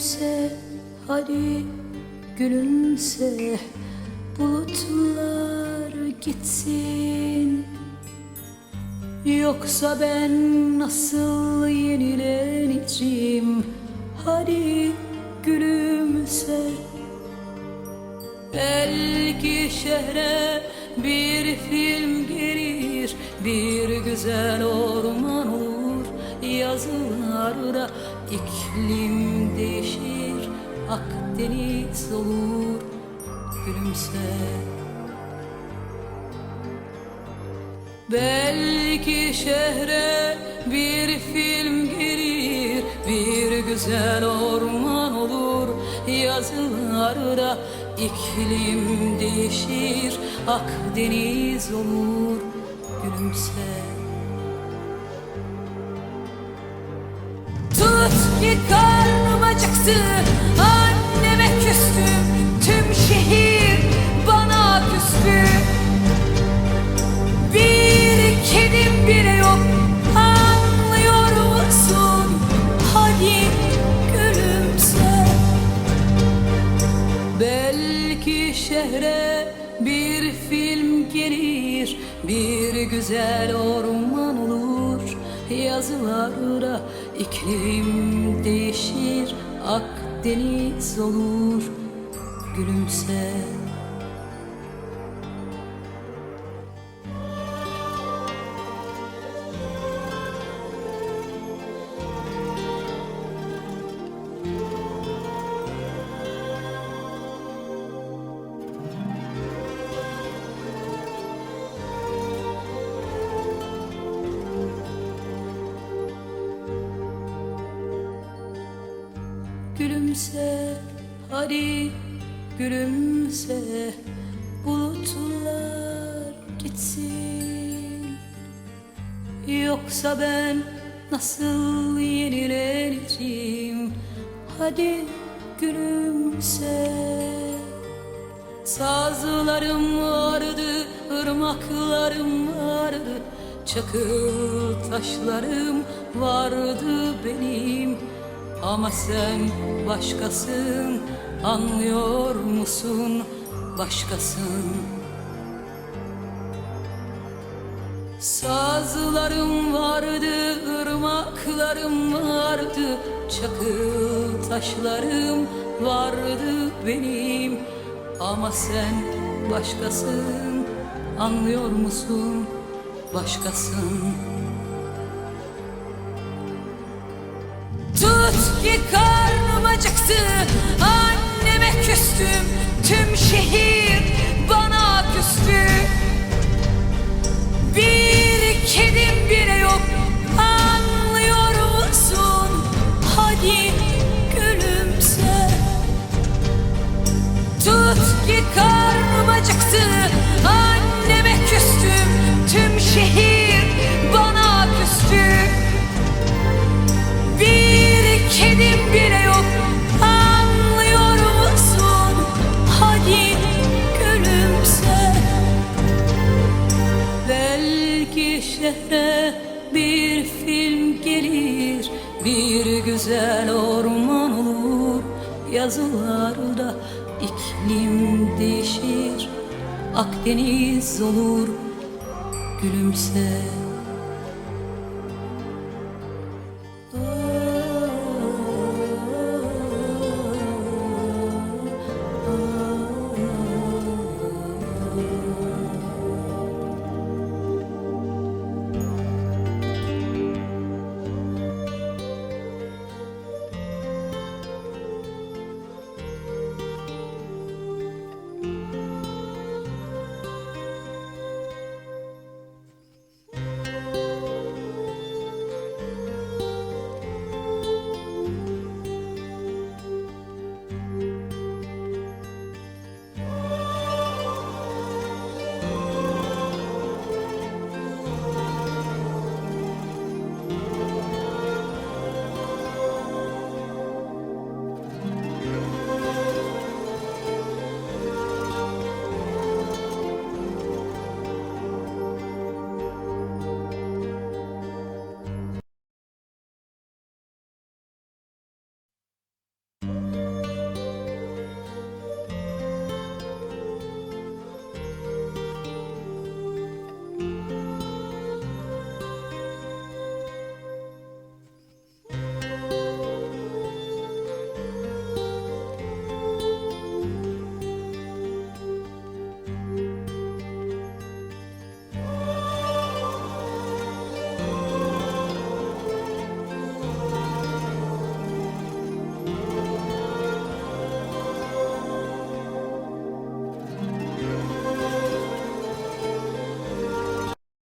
Gülümse hadi gülümse. Bulutlar gitsin. Yoksa ben nasıl yenileneceğim? Hadi gülümse. Belki şehre bir film gelir Bir güzel orman iklim değişir Akdeniz olur Gülümse. Belki şehre bir film gelir Bir güzel orman olur. Yazılarda iklim değişir Akdeniz olur Gülümse Tut ki karnım acıktı. Anneme küstüm. Tüm şehir bana küstü. Bir kedim bile yok. Anlıyor musun? Hadi gülümse. Belki şehre bir film gelir. Bir güzel orman olur Yazılarda iklim değişir Akdeniz olur Gülümse Gülümse hadi gülümse. Bulutlar gitsin. Yoksa ben nasıl yenileneceğim Hadi gülümse. Sazlarım vardı, ırmaklarım vardı. Çakıl taşlarım vardı benim Ama sen başkasın, anlıyor musun? Başkasın Sazlarım vardı, ırmaklarım vardı Çakıl taşlarım vardı benim Ama sen başkasın, anlıyor musun? Başkasın Tut ki karnım acıktı. Anneme küstüm. Tüm şehir bana küstü. Bir kedim bile yok. Anlıyor musun? Hadi gülümse. Tut ki karnım acıktı. Anneme küstüm. Tüm şehir Belki şehre bir film gelir? Bir güzel orman olur Yazılarda iklim değişir. Akdeniz olur Gülümse